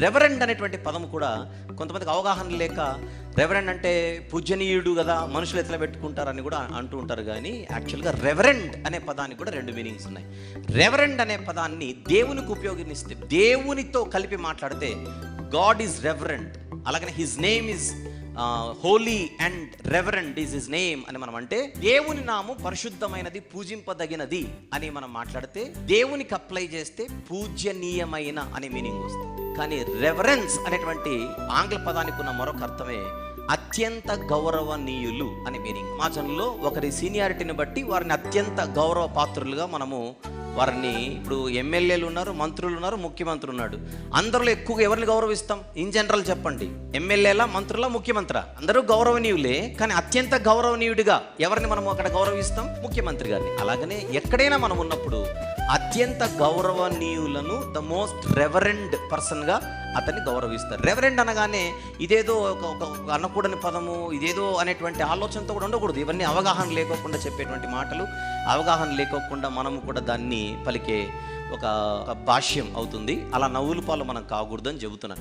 Reverend అనేటువంటి పదం కూడా కొంతమందికి అవగాహన లేక రెవరెండ్ అంటే పూజనీయుడు కదా మనుషులు ఎట్లా పెట్టుకుంటారని కూడా అంటూ ఉంటారు కానీ యాక్చువల్గా రెవరెండ్ అనే పదానికి కూడా రెండు మీనింగ్స్ ఉన్నాయి. రెవరెండ్ అనే పదాన్ని దేవునికి ఉపయోగిస్తే దేవునితో కలిపి మాట్లాడితే గాడ్ ఈజ్ రెవరెండ్. అలాగనే his name is holy and reverend is his name అని మనం అంటే దేవుని నాము పరిశుద్ధమైనది పూజింపదగినది అని మనం మాట్లాడితే దేవునికి అప్లై చేస్తే పూజ్యనీయమైన అనే మీనింగ్ వస్తుంది. కానీ రెవరెన్స్ అనేటువంటి ఆంగ్ల పదానికి ఉన్న మరొక అర్థమే అత్యంత గౌరవనీయులు అనే మీనింగ్ మా జనంలో ఒకరి సీనియారిటీని బట్టి వారిని అత్యంత గౌరవ పాత్రులుగా మనము వారిని ఇప్పుడు ఎమ్మెల్యేలు ఉన్నారు మంత్రులు ఉన్నారు ముఖ్యమంత్రి ఉన్నాడు. అందరిలో ఎక్కువగా ఎవరిని గౌరవిస్తాం? ఇన్ జనరల్ చెప్పండి. ఎమ్మెల్యేలా మంత్రులా ముఖ్యమంత్రి? అందరూ గౌరవనీయులే కానీ అత్యంత గౌరవనీయుడిగా ఎవరిని మనం అక్కడ గౌరవిస్తాం? ముఖ్యమంత్రి గారిని. అలాగనే ఎక్కడైనా మనం ఉన్నప్పుడు అత్యంత గౌరవనీయులను ద మోస్ట్ రెవరెండ్ పర్సన్గా అతన్ని గౌరవిస్తారు. రెవరెండ్ అనగానే ఇదేదో ఒక ఒక అనకూడని పదము ఇదేదో అనేటువంటి ఆలోచనతో కూడా ఉండకూడదు. ఇవన్నీ అవగాహన లేకోకుండా చెప్పేటువంటి మాటలు అవగాహన లేకోకుండా మనము కూడా దాన్ని పలికే ఒక భాష్యం అవుతుంది. అలా నవ్వులు పాలు మనం కాకూడదు అని చెబుతున్నాను.